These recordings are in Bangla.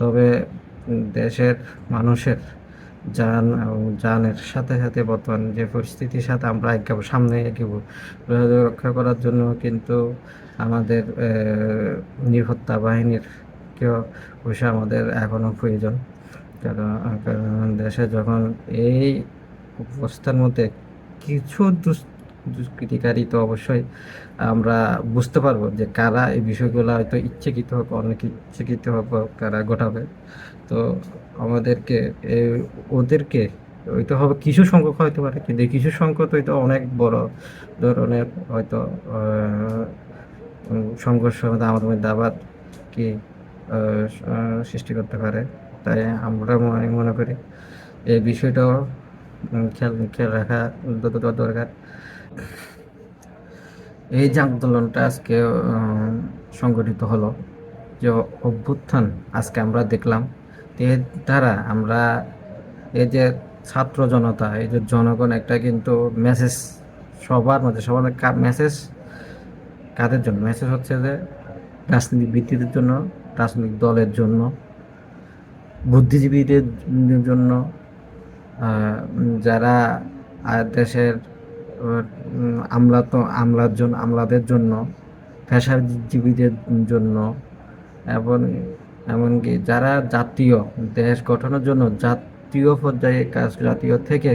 তবে দেশের মানুষের যান এবং যানের সাথে সাথে বর্তমান যে পরিস্থিতির সাথে আমরা এগিয়ে সামনে এগিয়ে রক্ষা করার জন্য কিন্তু আমাদের নিরাপত্তা বাহিনীর কেউ অবশ্যই আমাদের এখনও প্রয়োজন। কারণ দেশে যখন এই অবস্থার মধ্যে কিছু দুস দুষ্কৃতিকারী তো অবশ্যই, আমরা বুঝতে পারব যে কারা এই বিষয়গুলো হয়তো ইচ্ছাকৃত হোক অনেক ইচ্ছাকৃত হোক কারা ঘটাবে। তো আমাদেরকে ওদেরকে হয়তো হবে কিছু সংখ্যক হতে পারে, কিন্তু কিছু সংখ্যক তো হয়তো অনেক বড় ধরনের হয়তো সংঘর্ষ আমাদের মধ্যে আবার কি সৃষ্টি করতে পারে। তাই আমরা মনে মনে করি এই বিষয়টাও খেয়াল খেয়াল রাখা দরকার। এই যে আন্দোলনটা আজকে সংগঠিত হলো, যে অভ্যুত্থান আজকে আমরা দেখলাম এর দ্বারা আমরা এই যে ছাত্র জনতা, এই যে জনগণ একটা কিন্তু মেসেজ সবার মধ্যে, সবার মেসেজ কাদের জন্য? মেসেজ হচ্ছে যে রাজনীতিবিদদের জন্য, রাজনৈতিক দলের জন্য, বুদ্ধিজীবীদের জন্য যারা দেশের আমলা তো, আমলার জন্য আমলাদের জন্য, পেশাজীবীদের জন্য, এবং, এমনকি যারা জাতীয় দেশ গঠনের জন্য জাতীয় পর্যায়ে কাজ, জাতীয় থেকে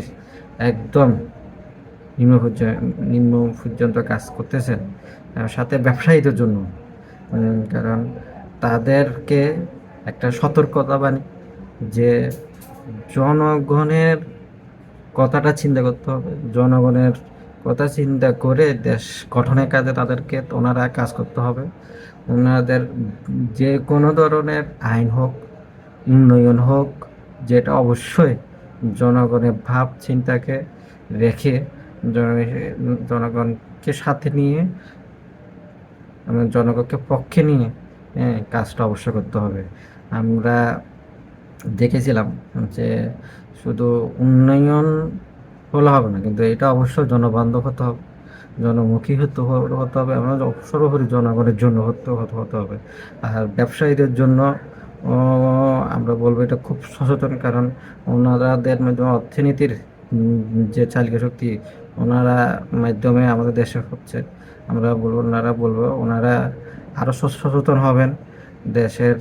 একদম নিম্ন পর্যায়ে, নিম্ন পর্যন্ত কাজ করতেছেন সাথে ব্যবসায়ীদের জন্য কারণ তাদেরকে একটা সতর্কতা বাণী যে জনগণের কথাটা চিন্তা করতে হবে, জনগণের কথা চিন্তা করে দেশ গঠনের কাজে তাদেরকে ওনারা কাজ করতে হবে। ওনাদের যে কোনো ধরনের আইন হোক উন্নয়ন হোক যেটা অবশ্যই জনগণের ভাব চিন্তাকে রেখে জন- জনগণকে সাথে নিয়ে এবং জনগণকে পক্ষে নিয়ে হ্যাঁ, কাজটা অবশ্যই করতে হবে। আমরা দেখেছিলাম যে শুধু উন্নয়ন হলে হবে না, কিন্তু এটা অবশ্যই জনবান্ধব হতে হবে, জনমুখী হতে হতে হবে এবং সর্বোপরি জনগণের জন্য হতে হতে হবে। আর ব্যবসায়ীদের জন্য আমরা বলব এটা খুব সচেতন, কারণ ওনাদের মাধ্যমে অর্থনীতির যে চালিকা শক্তি, ওনারা মাধ্যমে আমাদের দেশে হচ্ছে। আমরা বলব, ওনারা বলব, ওনারা আরও সচেতন হবেন, দেশের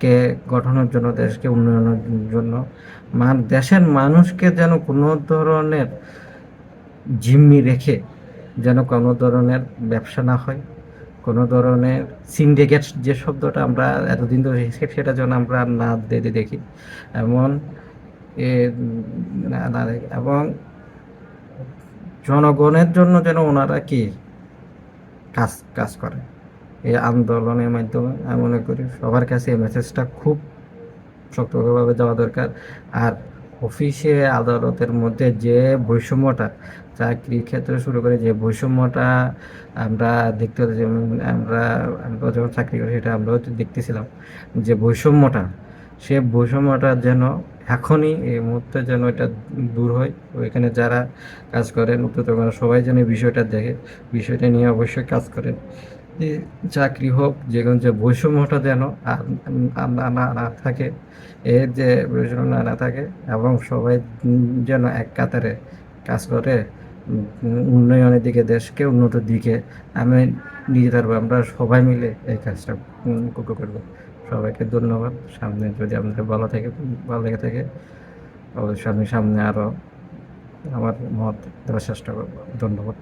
কে গঠনের জন্য, দেশকে উন্নয়নের জন্য দেশের মানুষকে যেন কোনো ধরনের জিম্মি রেখে যেন কোনো ধরনের ব্যবসা না হয়, কোনো ধরনের সিন্ডিকেট যে শব্দটা আমরা এতদিন ধরে সেটা যেন আমরা না দিতে দেখি এমন না দেখি। এবং জনগণের জন্য যেন ওনারা কি কাজ কাজ করে এই আন্দোলনের মাধ্যমে, আমি মনে করি সবার কাছে এই মেসেজটা খুব শক্তভাবে যাওয়া দরকার। আর অফিসে আদালতের মধ্যে যে বৈষম্যটা, চাকরি ক্ষেত্রে শুরু করে যে বৈষম্যটা আমরা দেখতে যেমন আমরা আমরা যখন চাকরি করি সেটা আমরাও দেখতেছিলাম, যে বৈষম্যটা, সে বৈষম্যটা যেন এখনই এই মুহূর্তে যেন এটা দূর হয়। ওইখানে যারা কাজ করেন উত্তর সবাই যেন বিষয়টা দেখে, বিষয়টা নিয়ে অবশ্যই কাজ করেন। যে চাকরি হোক, যে কোনো যে বৈষম্যটা যেন না থাকে এর যে বৈষম্য না থাকে এবং সবাই যেন এক কাতারে কাজ করে উন্নয়নের দিকে, দেশকে উন্নত দিকে, আমি নিয়ে থাকব আমরা সবাই মিলে এই কাজটা করব সবাইকে ধন্যবাদ। সামনে যদি আপনাদের ভালো থাকে, ভালো লেগে থাকে, অবশ্যই আমি সামনে আরও আমার মত দেওয়ার চেষ্টা করব। ধন্যবাদ।